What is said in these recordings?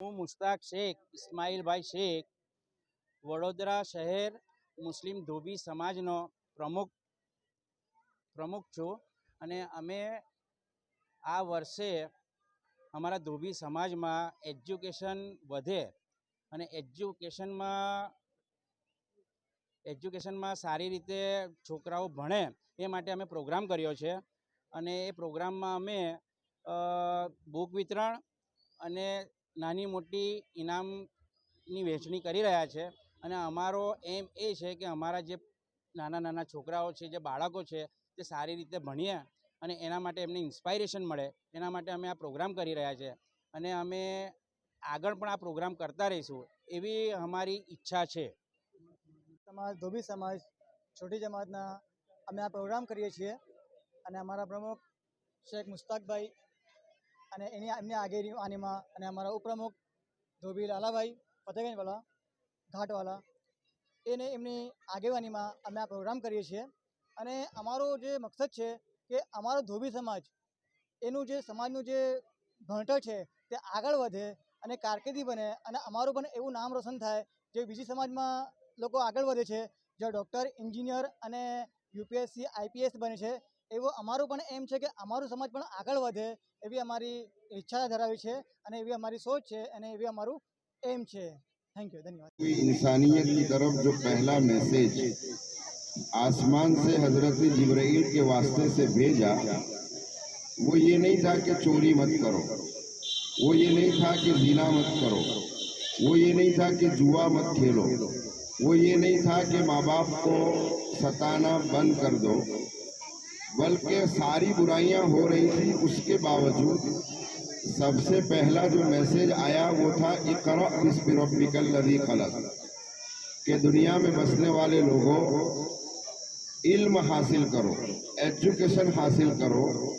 હું મુશ્તાક શેખ, ઇસ્માઇલભાઈ શેખ, વડોદરા શહેર મુસ્લિમ ધોબી સમાજનો પ્રમુખ પ્રમુખ છું. અને અમે આ વર્ષે અમારા ધોબી સમાજમાં એજ્યુકેશન વધે અને એજ્યુકેશનમાં એજ્યુકેશનમાં સારી રીતે છોકરાઓ ભણે એ માટે અમે પ્રોગ્રામ કર્યો છે. અને એ પ્રોગ્રામમાં અમે બુક વિતરણ અને નાની મોટી ઇનામની વહેંચણી કરી રહ્યા છે અને અમારો એમ એ છે કે અમારા જે નાના નાના છોકરાઓ છે, જે બાળકો છે, તે સારી રીતે ભણીએ અને એના માટે એમને ઇન્સ્પાયરેશન મળે. એના માટે અમે આ પ્રોગ્રામ કરી રહ્યા છે અને અમે આગળ પણ આ પ્રોગ્રામ કરતા રહીશું એવી અમારી ઈચ્છા છે. સમાજ, ધોબી સમાજ, છોટી જમાતના અમે આ પ્રોગ્રામ કરીએ છીએ અને અમારા પ્રમુખ શેખ મુસ્તાકભાઈ અને એની એમની આગેવાનીમાં અને અમારા ઉપપ્રમુખ ધોબી લાલાભાઈ ફતેગંજવાલા ઘાટવાલા, એને એમની આગેવાનીમાં અમે આ પ્રોગ્રામ કરીએ છીએ. અને અમારો જે મકસદ છે કે અમારો ધોબી સમાજ, એનું જે સમાજનું જે ભણતર છે તે આગળ વધે અને કારકિર્દી બને અને અમારું પણ એવું નામ રોશન થાય જે બીજી સમાજમાં લોકો આગળ વધે છે. જ્યાં ડૉક્ટર એન્જિનિયર અને યુપીએસસી આઈપીએસ બને છે. એવો અમારું પણ એમ છે કે અમારું સમાજ પણ આગળ વધે એવી અમારી ઈચ્છા ધરાવી છે અને એવી અમારી સોચ છે અને એવી અમારું એમ છે થેન્ક યુ ધન્યવાદ हुई इंसानियत की तरफ जो पहला मैसेज आसमान से हजरत जिब्राइल के वास्ते से भेजा वो ये नहीं था कि चोरी मत करो वो ये नहीं था कि जीना मत करो वो ये नहीं था कि जुआ मत खेलो वो ये नहीं था कि माँ बाप को सताना बंद कर दो बल्कि सारी बुराइयाँ हो रही थी, उसके बावजूद सबसे पहला जो मैसेज आया वो था, इकरा बिस्मिरब्बिकल लज़ी खलक। कि दुनिया में बसने वाले लोगों, इल्म हासिल करो, एजुकेशन हासिल करो।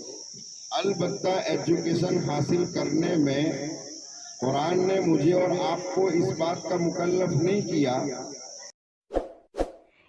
अलबत्ता एजुकेशन हासिल करने में कुरान ने मुझे और आपको इस बात का मुकल्लफ नहीं किया